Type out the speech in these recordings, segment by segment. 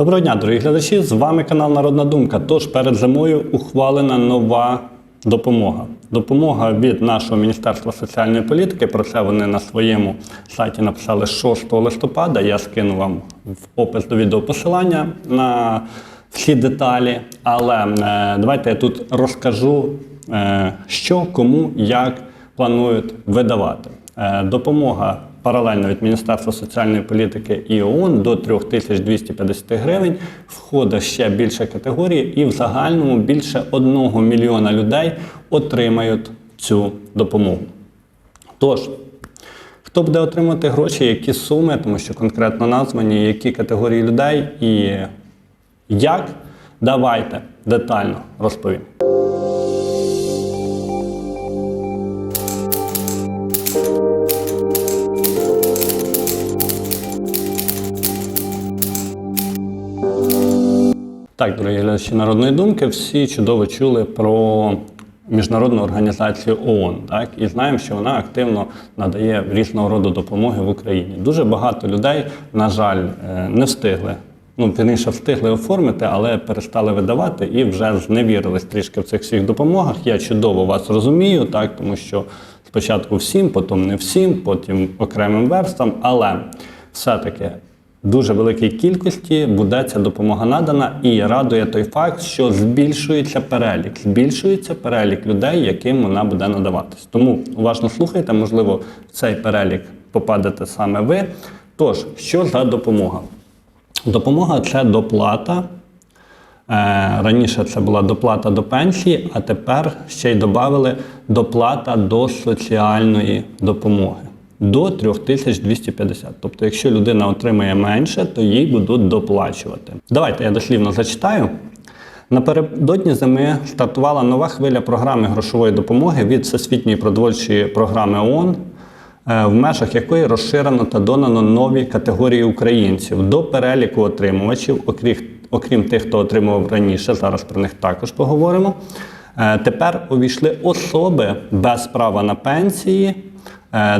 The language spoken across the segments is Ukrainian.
Доброго дня, дорогі глядачі! З вами канал Народна Думка. Тож перед зимою ухвалена нова допомога. Допомога від нашого Міністерства соціальної політики. Про це вони на своєму сайті написали 6 листопада. Я скину вам в опис до відео посилання на всі деталі. Але е, давайте я тут розкажу, е, що, кому, як планують видавати. Е, допомога паралельно від Міністерства соціальної політики і ООН до 3250 гривень входить ще більше категорій, і в загальному більше 1 мільйона людей отримають цю допомогу. Тож, хто буде отримати гроші, які суми, тому що конкретно названі, які категорії людей і як, давайте детально розповім. Так, дорогі глядачі народної думки, всі чудово чули про міжнародну організацію ООН, так і знаємо, що вона активно надає різного роду допомоги в Україні. Дуже багато людей, на жаль, е, не встигли. Ну, вірніше, встигли оформити, але перестали видавати і вже зневірились трішки в цих всіх допомогах. Я чудово вас розумію, так тому що спочатку всім, потім не всім, потім окремим верстам, але все-таки дуже великій кількості буде ця допомога надана, і радує той факт, що збільшується перелік, збільшується перелік людей, яким вона буде надаватись. Тому уважно слухайте, можливо, в цей перелік попадете саме ви. Тож, що за допомога? Допомога це доплата. Е, Раніше це була доплата до пенсії, а тепер ще й додали доплата до соціальної допомоги до 3250. Тобто, якщо людина отримає менше, то їй будуть доплачувати. Давайте я дослівно зачитаю. Напередодні зими стартувала нова хвиля програми грошової допомоги від Всесвітньої продовольчої програми ООН, е, в межах якої розширено та донано нові категорії українців до переліку отримувачів, окрім, окрім тих, хто отримував раніше. Зараз про них також поговоримо. Е, Тепер увійшли особи без права на пенсії,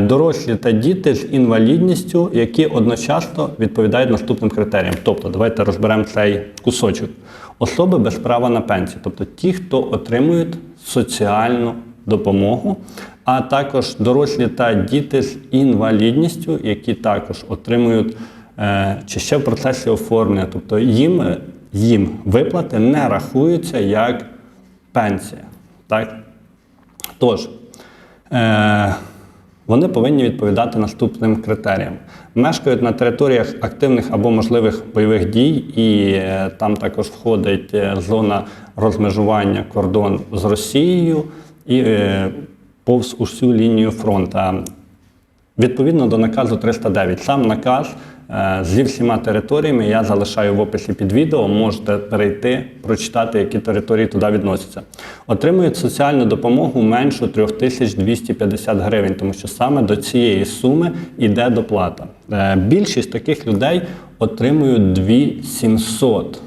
дорослі та діти з інвалідністю, які одночасно відповідають наступним критеріям. Тобто, давайте розберемо цей кусочок. Особи без права на пенсію, тобто ті, хто отримують соціальну допомогу, а також дорослі та діти з інвалідністю, які також отримують е, чи ще в процесі оформлення, тобто їм, е, їм виплати не рахуються як пенсія. Так? Tож, е, вони повинні відповідати наступним критеріям. Мешкають на територіях активних або можливих бойових дій, і е, там також входить е, зона розмежування кордон з Росією і е, повз усю лінію фронту. Відповідно до наказу 309. Сам наказ зі всіма територіями я залишаю в описі під відео. Можете перейти, прочитати, які території туди відносяться. Отримують соціальну допомогу меншу 3250 гривень, тому що саме до цієї суми йде доплата. Е, Більшість таких людей отримують 2700.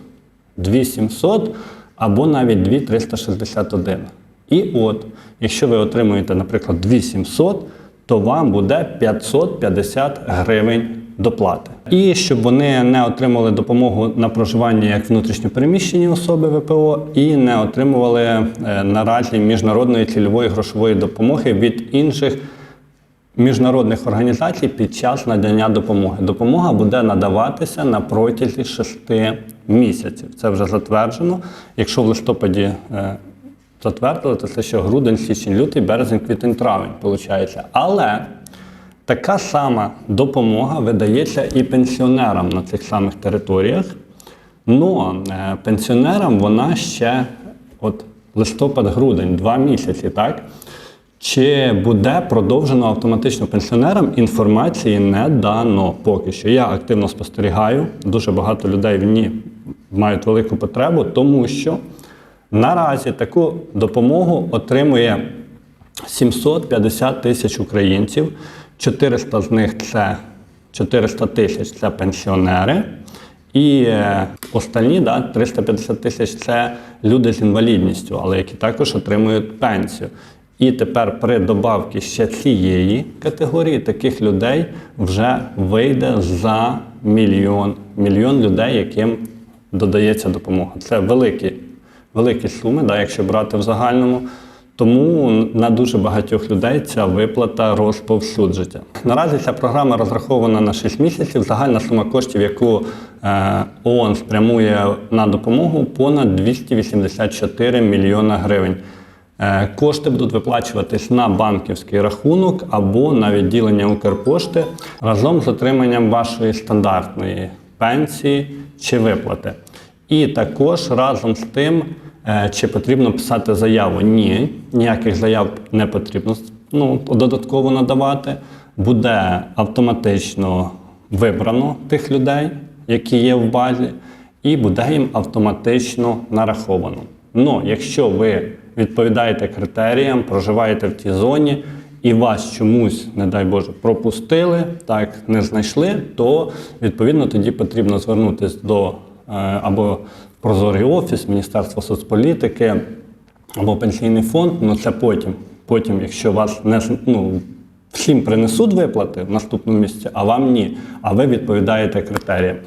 2700 або навіть 2361. І от, якщо ви отримуєте, наприклад, 2700, то вам буде 550 гривень доплати. І щоб вони не отримали допомогу на проживання як внутрішньопереміщені особи ВПО і не отримували е, наразі міжнародної цільової грошової допомоги від інших міжнародних організацій під час надання допомоги. Допомога буде надаватися на протязі 6 місяців. Це вже затверджено. Якщо в листопаді е, затвердили, то це ще грудень, січень, лютий, березень, квітень, травень, виходить. Але така сама допомога видається і пенсіонерам на цих самих територіях. Ну, пенсіонерам вона ще от листопад-грудень, два місяці, так? Чи буде продовжено автоматично пенсіонерам? Інформації не дано поки що. Я активно спостерігаю. Дуже багато людей в ній мають велику потребу, тому що наразі таку допомогу отримує 750 тисяч українців. 400 з них це 400 тисяч це пенсіонери. І е, останні да, 350 тисяч це люди з інвалідністю, але які також отримують пенсію. І тепер при добавці ще цієї категорії таких людей вже вийде за мільйон, мільйон людей, яким додається допомога. Це великі, великі суми, да, якщо брати в загальному. Тому на дуже багатьох людей ця виплата розповсюджується. Наразі ця програма розрахована на 6 місяців. Загальна сума коштів, яку е, ООН спрямує на допомогу, понад 284 мільйона гривень. Е, Кошти будуть виплачуватись на банківський рахунок або на відділення Укрпошти разом з отриманням вашої стандартної пенсії чи виплати. І також разом з тим, чи потрібно писати заяву. Ні, ніяких заяв не потрібно ну, додатково надавати. Буде автоматично вибрано тих людей, які є в базі, і буде їм автоматично нараховано. Ну, якщо ви відповідаєте критеріям, проживаєте в тій зоні і вас чомусь, не дай Боже, пропустили, так не знайшли, то відповідно тоді потрібно звернутися до е, або Прозорий офіс, Міністерство соцполітики або пенсійний фонд. Ну це потім. Потім, якщо вас не ну, всім принесуть виплати в наступному місці, а вам ні, а ви відповідаєте критеріям,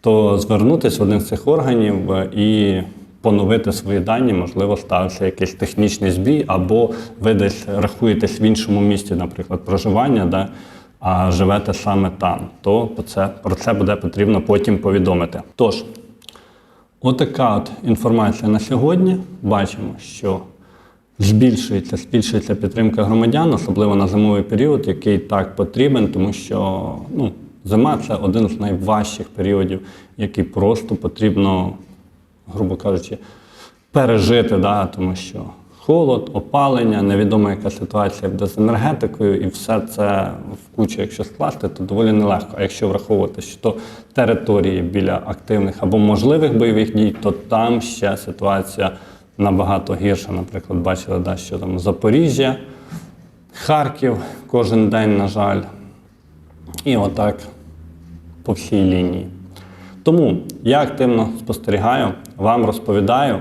то звернутися в один з цих органів е, і поновити свої дані, можливо, стався якийсь технічний збій, або ви десь рахуєтесь в іншому місці, наприклад, проживання, да, а живете саме там, то це, про це буде потрібно потім повідомити. Тож, Отака от інформація на сьогодні. Бачимо, що збільшується, збільшується підтримка громадян, особливо на зимовий період, який так потрібен, тому що ну, зима це один з найважчих періодів, який просто потрібно, грубо кажучи, пережити, да, тому що холод, опалення, невідома яка ситуація буде з енергетикою, і все це в кучу, якщо скласти, то доволі нелегко. А якщо враховувати, що то території біля активних або можливих бойових дій, то там ще ситуація набагато гірша. Наприклад, бачили, да, що там Запоріжжя, Харків кожен день, на жаль. І отак по всій лінії. Тому я активно спостерігаю, вам розповідаю.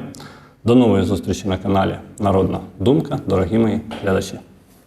До нової зустрічі на каналі Народна Думка, дорогі мої глядачі.